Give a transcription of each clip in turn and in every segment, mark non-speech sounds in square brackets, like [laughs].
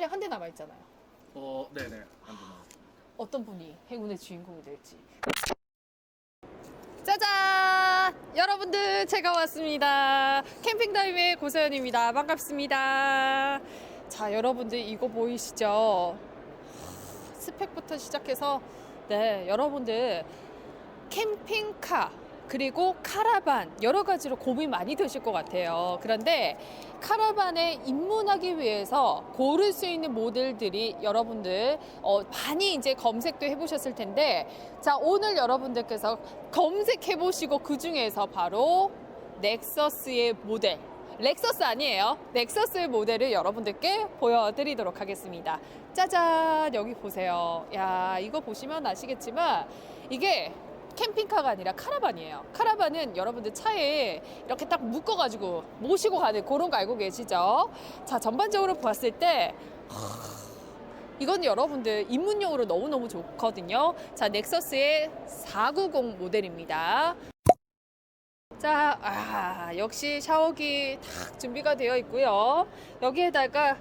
차량 한 대 남아 있잖아요. 어, 네네. 안 되나. 어떤 분이 행운의 주인공이 될지. 짜잔! 여러분들 제가 왔습니다. 캠핑 다임의 고서연입니다. 반갑습니다. 자, 여러분들 이거 보이시죠? 스펙부터 시작해서 네, 여러분들 캠핑카 그리고 카라반 여러 가지로 고민 많이 되실 것 같아요. 그런데 카라반에 입문하기 위해서 고를 수 있는 모델들이 여러분들 어, 많이 이제 검색도 해보셨을 텐데 자 오늘 여러분들께서 검색해 보시고 그 중에서 바로 넥서스의 모델 렉서스 아니에요. 넥서스의 모델을 여러분들께 보여드리도록 하겠습니다. 짜잔 여기 보세요. 야 이거 보시면 아시겠지만 이게 캠핑카가 아니라 카라반이에요. 카라반은 여러분들 차에 이렇게 딱 묶어가지고 모시고 가는 그런 거 알고 계시죠? 자 전반적으로 봤을 때 이건 여러분들 입문용으로 너무너무 좋거든요. 자, 넥서스의 490 모델입니다. 자, 아, 역시 샤워기 딱 준비가 되어 있고요. 여기에다가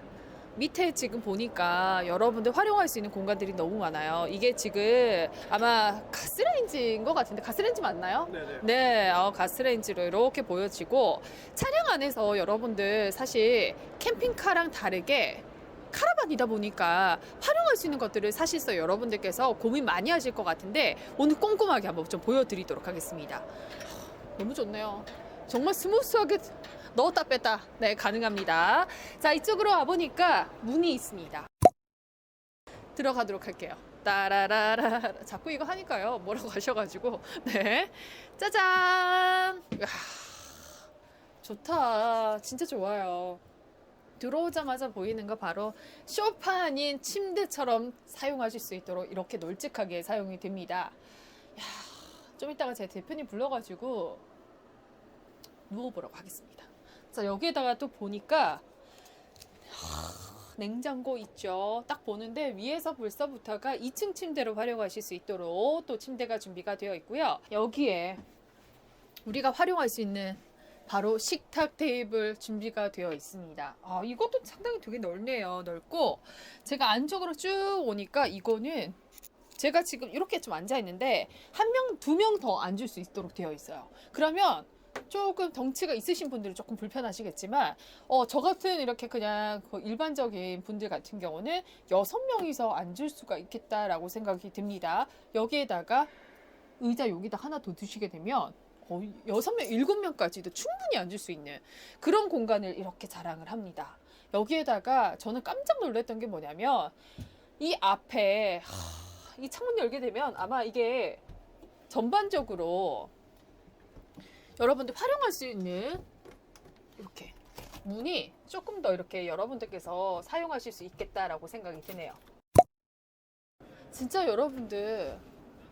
밑에 지금 보니까 여러분들 활용할 수 있는 공간들이 너무 많아요. 이게 지금 아마 가스레인지인 것 같은데 가스레인지 맞나요? 네네. 네, 어, 가스레인지로 이렇게 보여지고 차량 안에서 여러분들 사실 캠핑카랑 다르게 카라반이다 보니까 활용할 수 있는 것들을 사실상 여러분들께서 고민 많이 하실 것 같은데 오늘 꼼꼼하게 한번 좀 보여드리도록 하겠습니다. 너무 좋네요. 정말 스무스하게 넣었다 뺐다 네 가능합니다. 자 이쪽으로 와 보니까 문이 있습니다. 들어가도록 할게요. 따라라라 자꾸 이거 하니까요 뭐라고 [laughs] 하셔가지고 네 짜잔 이야, 좋다 진짜 좋아요. 들어오자마자 보이는 거 바로 소파 아닌 침대처럼 사용하실 수 있도록 이렇게 널찍하게 사용이 됩니다. 야, 좀 이따가 제 대표님 불러가지고 누워보라고 하겠습니다. 자, 여기에다가 또 보니까 하, 냉장고 있죠. 딱 보는데 위에서 벌써부터가 2층 침대로 활용하실 수 있도록 또 침대가 준비가 되어 있고요. 여기에 우리가 활용할 수 있는 바로 식탁 테이블 준비가 되어 있습니다. 아, 이것도 상당히 되게 넓네요. 넓고 제가 안쪽으로 쭉 오니까 이거는 제가 지금 이렇게 좀 앉아 있는데 한 명, 두 명 더 앉을 수 있도록 되어 있어요. 그러면 조금 덩치가 있으신 분들은 조금 불편하시겠지만, 어, 저 같은 이렇게 그냥 그 일반적인 분들 같은 경우는 여섯 명이서 앉을 수가 있겠다라고 생각이 듭니다. 여기에다가 의자 여기다 하나 더 두시게 되면 거의 여섯 명, 일곱 명까지도 충분히 앉을 수 있는 그런 공간을 이렇게 자랑을 합니다. 여기에다가 저는 깜짝 놀랐던 게 뭐냐면 이 앞에 하, 이 창문 열게 되면 아마 이게 전반적으로 여러분들 활용할 수 있는 이렇게 문이 조금 더 이렇게 여러분들께서 사용하실 수 있겠다라고 생각이 드네요. 진짜 여러분들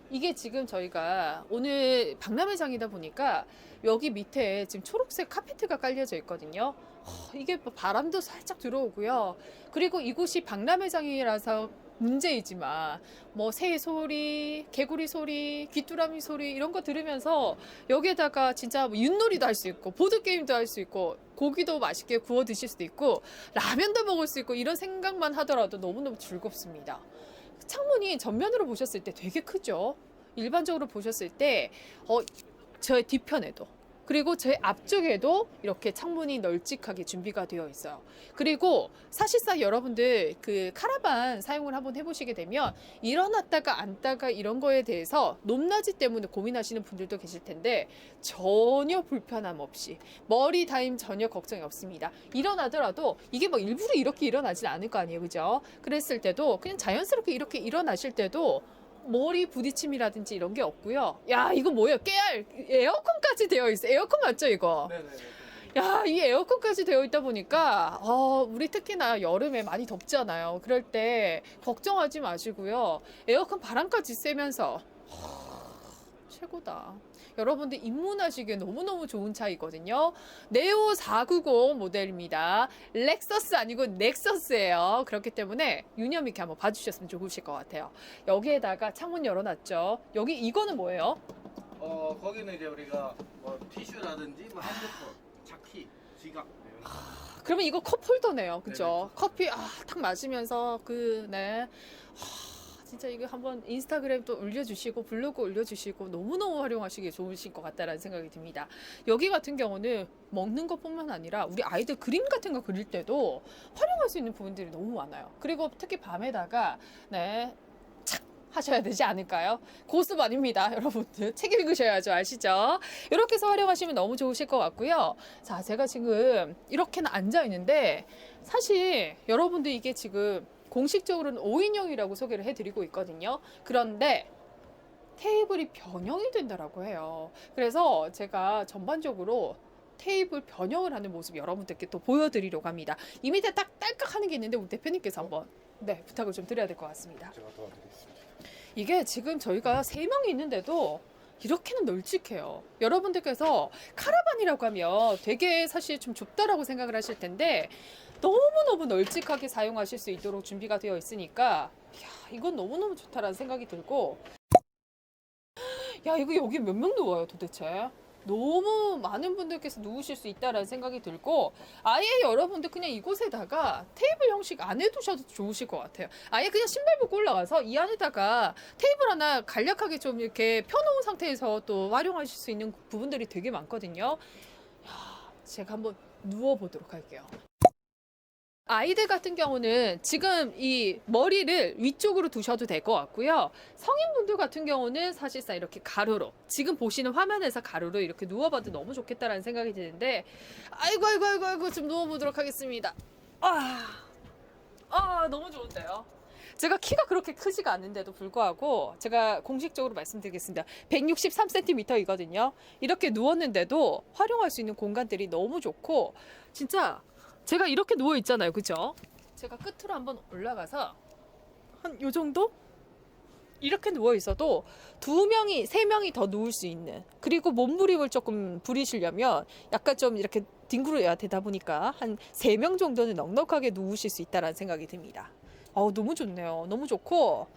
이게 지금 저희가 오늘 박람회장이다 보니까 여기 밑에 지금 초록색 카페트가 깔려져 있거든요. 허, 이게 뭐 바람도 살짝 들어오고요. 그리고 이곳이 박람회장이라서 문제이지만 뭐 새 소리, 개구리 소리, 귀뚜라미 소리 이런 거 들으면서 여기에다가 진짜 뭐 윷놀이도 할 수 있고 보드 게임도 할 수 있고 고기도 맛있게 구워 드실 수도 있고 라면도 먹을 수 있고 이런 생각만 하더라도 너무너무 즐겁습니다. 창문이 전면으로 보셨을 때 되게 크죠. 일반적으로 보셨을 때, 어, 저 뒤편에도, 그리고 제 앞쪽에도 이렇게 창문이 널찍하게 준비가 되어 있어요. 그리고 사실상 여러분들 그 카라반 사용을 한번 해보시게 되면 일어났다가 앉다가 이런 거에 대해서 높낮이 때문에 고민하시는 분들도 계실 텐데 전혀 불편함 없이 머리 다임 전혀 걱정이 없습니다. 일어나더라도 이게 뭐 일부러 이렇게 일어나진 않을 거 아니에요. 그죠? 그랬을 때도 그냥 자연스럽게 이렇게 일어나실 때도 머리 부딪힘이라든지 이런 게 없고요. 야, 이거 뭐예요? 깨알 에어컨까지 되어 있어요. 에어컨 맞죠, 이거? 네네네. 야, 이 에어컨까지 되어 있다 보니까, 어, 우리 특히나 여름에 많이 덥잖아요. 그럴 때 걱정하지 마시고요. 에어컨 바람까지 쐬면서, 최고다. 여러분들 입문하시기에 너무너무 좋은 차이거든요. 네오 490 모델입니다. 렉서스 아니고 넥서스예요. 그렇기 때문에 유념 있게 한번 봐주셨으면 좋으실 것 같아요. 여기에다가 창문 열어놨죠. 여기 이거는 뭐예요? 어, 거기는 이제 우리가 뭐 티슈라든지 뭐 핸드폰, 차키, 지갑. 네. 그러면 이거 컵 홀더네요. 그죠? 네네. 커피, 아, 탁 마시면서 그, 네. 하, 진짜 이거 한번 인스타그램 또 올려주시고 블로그 올려주시고 너무너무 활용하시기 좋으실 것 같다라는 생각이 듭니다. 여기 같은 경우는 먹는 것뿐만 아니라 우리 아이들 그림 같은 거 그릴 때도 활용할 수 있는 부분들이 너무 많아요. 그리고 특히 밤에다가 네. 착 하셔야 되지 않을까요? 고습 아닙니다, 여러분들. 책 읽으셔야죠, 아시죠? 이렇게 해서 활용하시면 너무 좋으실 것 같고요. 자, 제가 지금 이렇게는 앉아 있는데 사실 여러분들 이게 지금 공식적으로는 5인용이라고 소개를 해드리고 있거든요. 그런데 테이블이 변형이 된다라고 해요. 그래서 제가 전반적으로 테이블 변형을 하는 모습 여러분들께 또 보여드리려고 합니다. 이 밑에 딱 딸깍 하는 게 있는데 우리 대표님께서 한번 네 부탁을 좀 드려야 될 것 같습니다. 제가 도와드리겠습니다. 이게 지금 저희가 세 명이 있는데도 이렇게는 널찍해요. 여러분들께서 카라반이라고 하면 되게 사실 좀 좁다라고 생각을 하실 텐데 너무너무 널찍하게 사용하실 수 있도록 준비가 되어 있으니까 이야, 이건 너무너무 좋다라는 생각이 들고 야 이거 여기 몇 명 누워요 도대체? 너무 많은 분들께서 누우실 수 있다라는 생각이 들고 아예 여러분들 그냥 이곳에다가 테이블 형식 안 해두셔도 좋으실 것 같아요. 아예 그냥 신발 벗고 올라가서 이 안에다가 테이블 하나 간략하게 좀 이렇게 펴놓은 상태에서 또 활용하실 수 있는 부분들이 되게 많거든요. 야, 제가 한번 누워보도록 할게요. 아이들 같은 경우는 지금 이 머리를 위쪽으로 두셔도 될 것 같고요. 성인분들 같은 경우는 사실상 이렇게 가로로 지금 보시는 화면에서 가로로 이렇게 누워봐도 너무 좋겠다라는 생각이 드는데 아이고 아이고 아이고 아이고 좀 누워보도록 하겠습니다. 아, 아 너무 좋은데요. 제가 키가 그렇게 크지가 않는데도 불구하고 제가 공식적으로 말씀드리겠습니다. 163cm이거든요. 이렇게 누웠는데도 활용할 수 있는 공간들이 너무 좋고 진짜 제가 이렇게 누워 있잖아요. 그죠? 제가 끝으로 한번 올라가서 한 요 정도? 이렇게 누워 있어도 두 명이 세 명이 더 누울 수 있는 그리고 몸부림을 조금 부리시려면 약간 좀 이렇게 뒹굴어야 되다 보니까 한 세 명 정도는 넉넉하게 누우실 수 있다라는 생각이 듭니다. 어우 너무 좋네요. 너무 좋고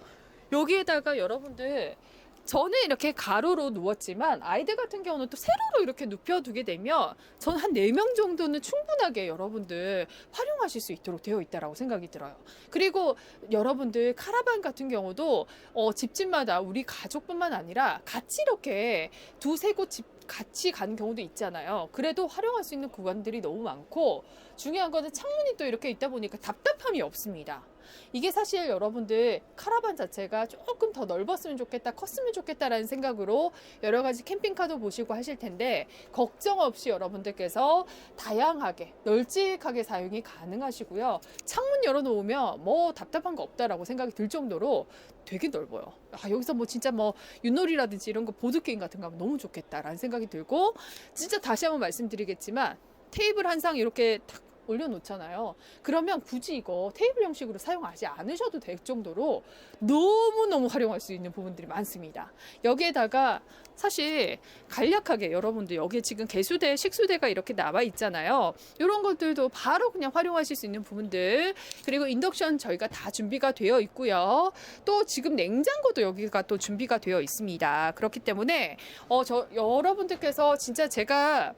여기에다가 여러분들 저는 이렇게 가로로 누웠지만 아이들 같은 경우는 또 세로로 이렇게 눕혀두게 되면 저는 한 네 명 정도는 충분하게 여러분들 활용하실 수 있도록 되어 있다라고 생각이 들어요. 그리고 여러분들 카라반 같은 경우도 어, 집집마다 우리 가족뿐만 아니라 같이 이렇게 두세 곳 집 같이 간 경우도 있잖아요. 그래도 활용할 수 있는 구간들이 너무 많고 중요한 거는 창문이 또 이렇게 있다 보니까 답답함이 없습니다. 이게 사실 여러분들 카라반 자체가 조금 더 넓었으면 좋겠다, 컸으면 좋겠다라는 생각으로 여러 가지 캠핑카도 보시고 하실 텐데 걱정 없이 여러분들께서 다양하게 널찍하게 사용이 가능하시고요. 창문 열어놓으면 뭐 답답한 거 없다라고 생각이 들 정도로 되게 넓어요. 아, 여기서 뭐 진짜 뭐 윷놀이라든지 이런 거 보드게임 같은 거 하면 너무 좋겠다라는 생각이 들고 진짜 다시 한번 말씀드리겠지만 테이블 한 상 이렇게 탁 올려놓잖아요. 그러면 굳이 이거 테이블 형식으로 사용하지 않으셔도 될 정도로 너무너무 활용할 수 있는 부분들이 많습니다. 여기에다가 사실 간략하게 여러분들 여기에 지금 개수대, 식수대가 이렇게 나와 있잖아요. 이런 것들도 바로 그냥 활용하실 수 있는 부분들 그리고 인덕션 저희가 다 준비가 되어 있고요. 또 지금 냉장고도 여기가 또 준비가 되어 있습니다. 그렇기 때문에 어 저 여러분들께서 진짜 제가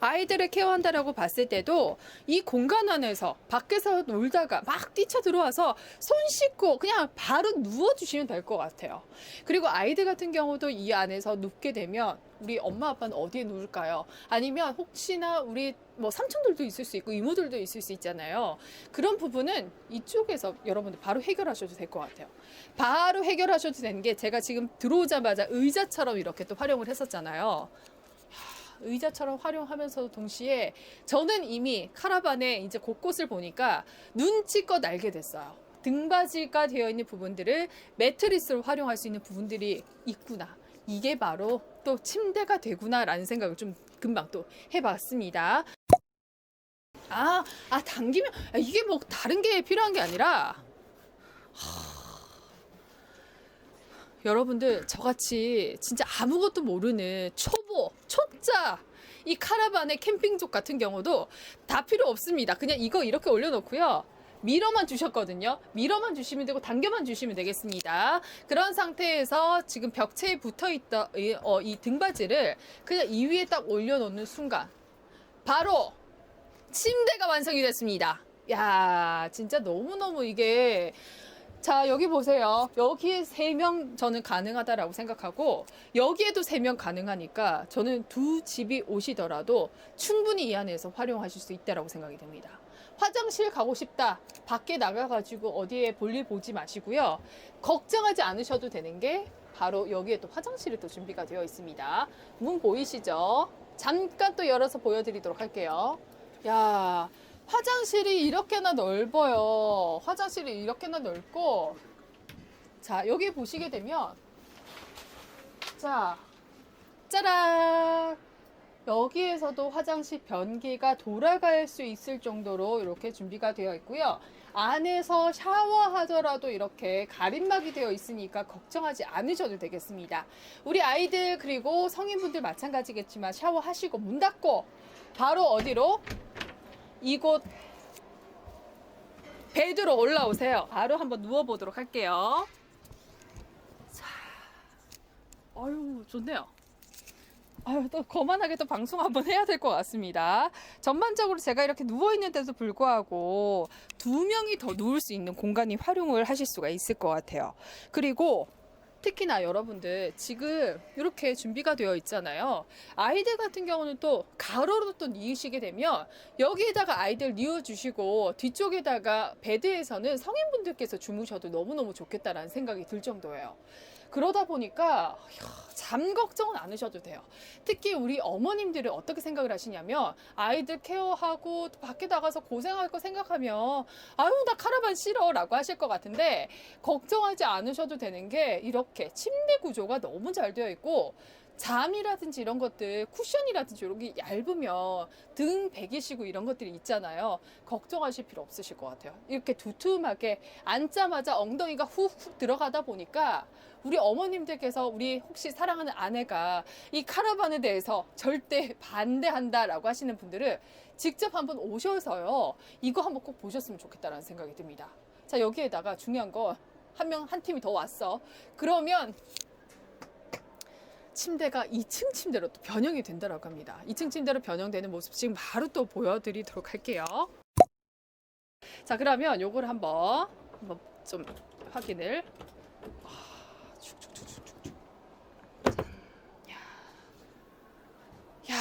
아이들을 케어한다라고 봤을 때도 이 공간 안에서 밖에서 놀다가 막 뛰쳐 들어와서 손 씻고 그냥 바로 누워주시면 될 것 같아요. 그리고 아이들 같은 경우도 이 안에서 눕게 되면 우리 엄마 아빠는 어디에 누울까요? 아니면 혹시나 우리 뭐 삼촌들도 있을 수 있고 이모들도 있을 수 있잖아요. 그런 부분은 이쪽에서 여러분들 바로 해결하셔도 될 것 같아요. 바로 해결하셔도 되는 게 제가 지금 들어오자마자 의자처럼 이렇게 또 활용을 했었잖아요. 의자처럼 활용하면서도 동시에 저는 이미 카라반의 이제 곳곳을 보니까 눈치껏 알게 됐어요. 등받이가 되어 있는 부분들을 매트리스로 활용할 수 있는 부분들이 있구나. 이게 바로 또 침대가 되구나라는 생각을 좀 금방 또 해봤습니다. 아, 아 당기면 아, 이게 뭐 다른 게 필요한 게 아니라 여러분들 저같이 진짜 아무것도 모르는 초보, 초짜 이 카라반의 캠핑족 같은 경우도 다 필요 없습니다. 그냥 이거 이렇게 올려놓고요. 미러만 주셨거든요. 미러만 주시면 되고 당겨만 주시면 되겠습니다. 그런 상태에서 지금 벽체에 붙어 있던 이, 어, 이 등받이를 그냥 이 위에 딱 올려놓는 순간 바로 침대가 완성이 됐습니다. 야, 진짜 너무너무 이게 자, 여기 보세요. 여기에 세 명 저는 가능하다라고 생각하고 여기에도 세 명 가능하니까 저는 두 집이 오시더라도 충분히 이 안에서 활용하실 수 있다라고 생각이 됩니다. 화장실 가고 싶다. 밖에 나가가지고 어디에 볼일 보지 마시고요. 걱정하지 않으셔도 되는 게 바로 여기에 또 화장실이 또 준비가 되어 있습니다. 문 보이시죠? 잠깐 또 열어서 보여드리도록 할게요. 야, 화장실이 이렇게나 넓어요. 화장실이 이렇게나 넓고, 자, 여기 보시게 되면, 자, 짜란! 여기에서도 화장실 변기가 돌아갈 수 있을 정도로 이렇게 준비가 되어 있고요. 안에서 샤워하더라도 이렇게 가림막이 되어 있으니까 걱정하지 않으셔도 되겠습니다. 우리 아이들 그리고 성인분들 마찬가지겠지만 샤워하시고 문 닫고 바로 어디로? 이곳 베드로 올라오세요. 바로 한번 누워보도록 할게요. 자, 아유 좋네요. 아유 또 거만하게 또 방송 한번 해야 될 것 같습니다. 전반적으로 제가 이렇게 누워 있는데도 불구하고 두 명이 더 누울 수 있는 공간이 활용을 하실 수가 있을 것 같아요. 그리고 특히나 여러분들 지금 이렇게 준비가 되어 있잖아요. 아이들 같은 경우는 또 가로로 또 뉘으시게 되면 여기에다가 아이들 뉘어주시고 뒤쪽에다가 베드에서는 성인분들께서 주무셔도 너무너무 좋겠다라는 생각이 들 정도예요. 그러다 보니까 잠 걱정은 안 하셔도 돼요. 특히 우리 어머님들은 어떻게 생각을 하시냐면 아이들 케어하고 또 밖에 나가서 고생할 거 생각하면 아유 나 카라반 싫어라고 하실 것 같은데 걱정하지 않으셔도 되는 게 이렇게 침대 구조가 너무 잘 되어 있고 잠이라든지 이런 것들 쿠션이라든지 게 얇으면 등 베기시고 이런 것들이 있잖아요. 걱정하실 필요 없으실 것 같아요. 이렇게 두툼하게 앉자마자 엉덩이가 훅훅 들어가다 보니까 우리 어머님들께서 우리 혹시 사랑하는 아내가 이 카라반에 대해서 절대 반대한다라고 하시는 분들은 직접 한번 오셔서요. 이거 한번 꼭 보셨으면 좋겠다라는 생각이 듭니다. 자, 여기에다가 중요한 건 한 명, 한 팀이 더 왔어. 그러면 침대가 2층 침대로 또 변형이 된다라고 합니다. 2층 침대로 변형되는 모습 지금 바로 또 보여드리도록 할게요. 자, 그러면 요걸 한번 한번 좀 확인을. 아, 야, 야,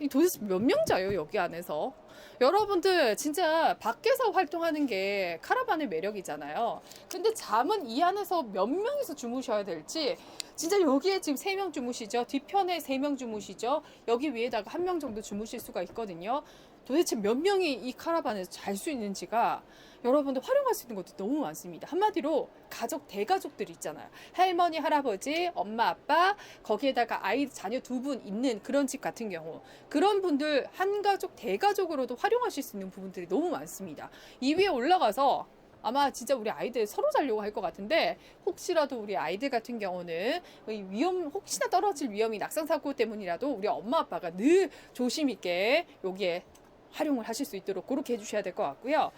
이 도대체 몇 명 자요 여기 안에서? 여러분들 진짜 밖에서 활동하는 게 카라반의 매력이잖아요. 근데 잠은 이 안에서 몇 명이서 주무셔야 될지 진짜 여기에 지금 세 명 주무시죠. 뒤편에 세 명 주무시죠. 여기 위에다가 한 명 정도 주무실 수가 있거든요. 도대체 몇 명이 이 카라반에서 잘 수 있는지가 여러분들 활용할 수 있는 것도 너무 많습니다. 한마디로 가족 대가족들 있잖아요. 할머니, 할아버지, 엄마, 아빠 거기에다가 아이 자녀 두 분 있는 그런 집 같은 경우 그런 분들 한 가족 대가족으로도 활용하실 수 있는 부분들이 너무 많습니다. 이 위에 올라가서 아마 진짜 우리 아이들 서로 자려고 할 것 같은데 혹시라도 우리 아이들 같은 경우는 이 위험 혹시나 떨어질 위험이 낙상 사고 때문이라도 우리 엄마 아빠가 늘 조심 있게 여기에 활용을 하실 수 있도록 그렇게 해주셔야 될 것 같고요.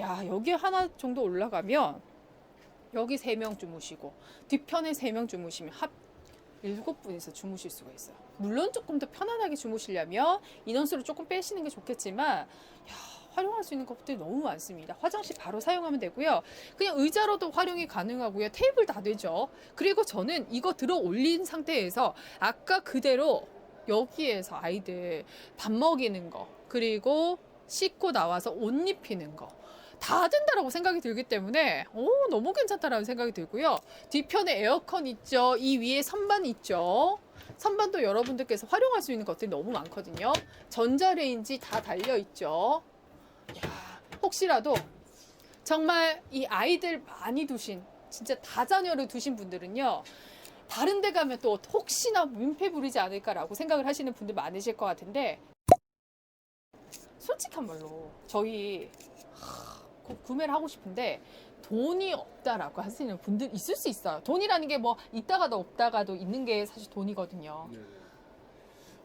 야 여기 하나 정도 올라가면 여기 세 명 주무시고 뒤편에 세 명 주무시면 합 일곱 분이서 주무실 수가 있어요. 물론 조금 더 편안하게 주무시려면 인원수를 조금 빼시는 게 좋겠지만 야, 활용할 수 있는 것들이 너무 많습니다. 화장실 바로 사용하면 되고요. 그냥 의자로도 활용이 가능하고요. 테이블 다 되죠. 그리고 저는 이거 들어 올린 상태에서 아까 그대로 여기에서 아이들 밥 먹이는 거 그리고 씻고 나와서 옷 입히는 거. 다 된다라고 생각이 들기 때문에 오 너무 괜찮다라는 생각이 들고요. 뒤편에 에어컨 있죠. 이 위에 선반 있죠. 선반도 여러분들께서 활용할 수 있는 것들이 너무 많거든요. 전자레인지 다 달려 있죠. 야, 혹시라도 정말 이 아이들 많이 두신 진짜 다자녀를 두신 분들은요. 다른 데 가면 또 혹시나 민폐 부리지 않을까라고 생각을 하시는 분들 많으실 것 같은데 솔직한 말로 저희 하, 구- 구매를 하고 싶은데 돈이 없다라고 하시는 분들 있을 수 있어요. 돈이라는 게 뭐 있다가도 없다가도 있는 게 사실 돈이거든요. 네.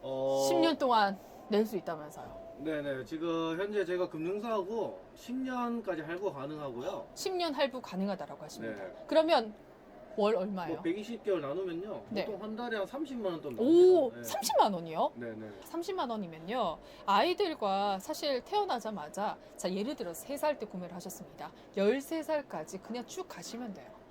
어, 10년 동안 낼 수 있다면서요. 네네. 지금 현재 제가 금융사하고 10년까지 할부 가능하고요. 10년 할부 가능하다라고 하십니다. 네. 그러면 월 얼마예요? 뭐 120개월 나누면요. 네. 보통 한 달에 한 30만 원 정도 오, 나옵니다. 30만 원이요? 네, 네. 30만 원이면요. 아이들과 사실 태어나자마자 자 예를 들어 3살 때 구매를 하셨습니다. 13살까지 그냥 쭉 가시면 돼요.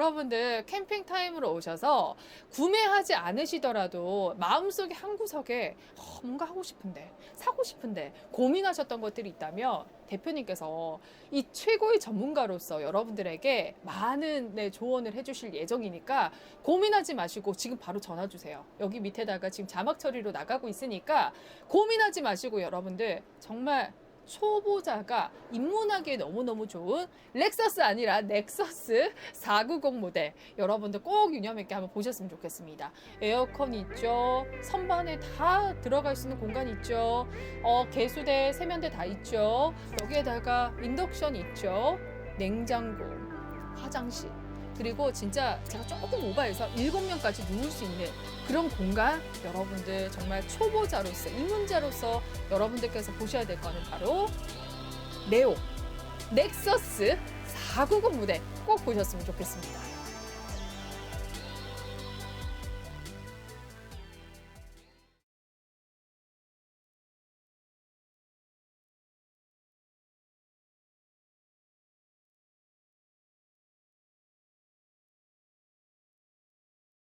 여러분들 캠핑 타임으로 오셔서 구매하지 않으시더라도 마음속에 한 구석에 어, 뭔가 하고 싶은데 사고 싶은데 고민하셨던 것들이 있다면 대표님께서 이 최고의 전문가로서 여러분들에게 많은 네, 조언을 해주실 예정이니까 고민하지 마시고 지금 바로 전화 주세요. 여기 밑에다가 지금 자막 처리로 나가고 있으니까 고민하지 마시고 여러분들 정말 초보자가 입문하기에 너무너무 좋은 렉서스 아니라 넥서스 490 모델 여러분들 꼭 유념 있게 한번 보셨으면 좋겠습니다. 에어컨 있죠. 선반에 다 들어갈 수 있는 공간 있죠. 어, 개수대, 세면대 다 있죠. 여기에다가 인덕션 있죠. 냉장고, 화장실. 그리고 진짜 제가 조금 오바해서 일곱 명까지 누울 수 있는 그런 공간 여러분들 정말 초보자로서 입문자로서 여러분들께서 보셔야 될 거는 바로 네오 넥서스 490 무대 꼭 보셨으면 좋겠습니다.